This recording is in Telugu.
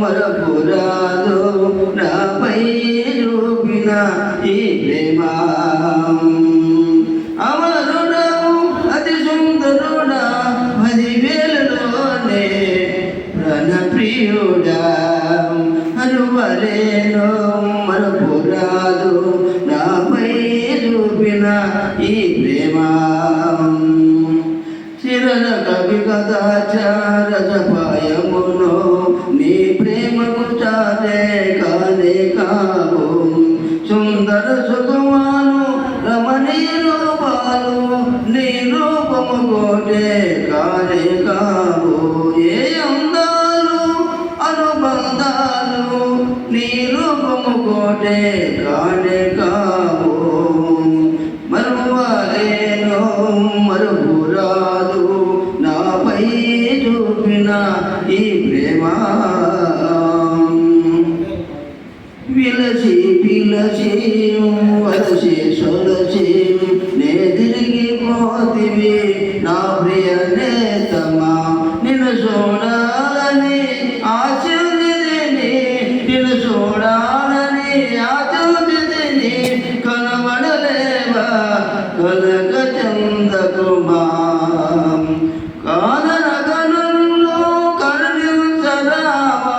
మరపురాదు నాపై చూపిన ఈ ప్రేమ అమరుడవు అతి సుందరుడా పదివేలలోనే ప్రణప్రియుడా. అనువలేను మరపురాదు నాపై చూపిన ఈ ప్రేమ చిరల కవి కథాచారజపాయమును కానే సుందర సుఖమాను రమణీయ రూపాలు నీ రూపము కోటే కానే కావు ఏ అందాలు అనుబంధాలు నీ రూపము కోటే కానే కావు మరువలేను మరుపురాదు నాపై చూపిన ఈ ప్రేమ విలసి పిలసి వలసి సొలసి నే తిరిగి పోతివి నా ప్రియ నేతమా నిన్ను చూడాలని ఆచరిని నిన్ను చూడాలని ఆచరిని కనబడలేవా కనక చందకుమా కాననగనంలో కరుణించరావా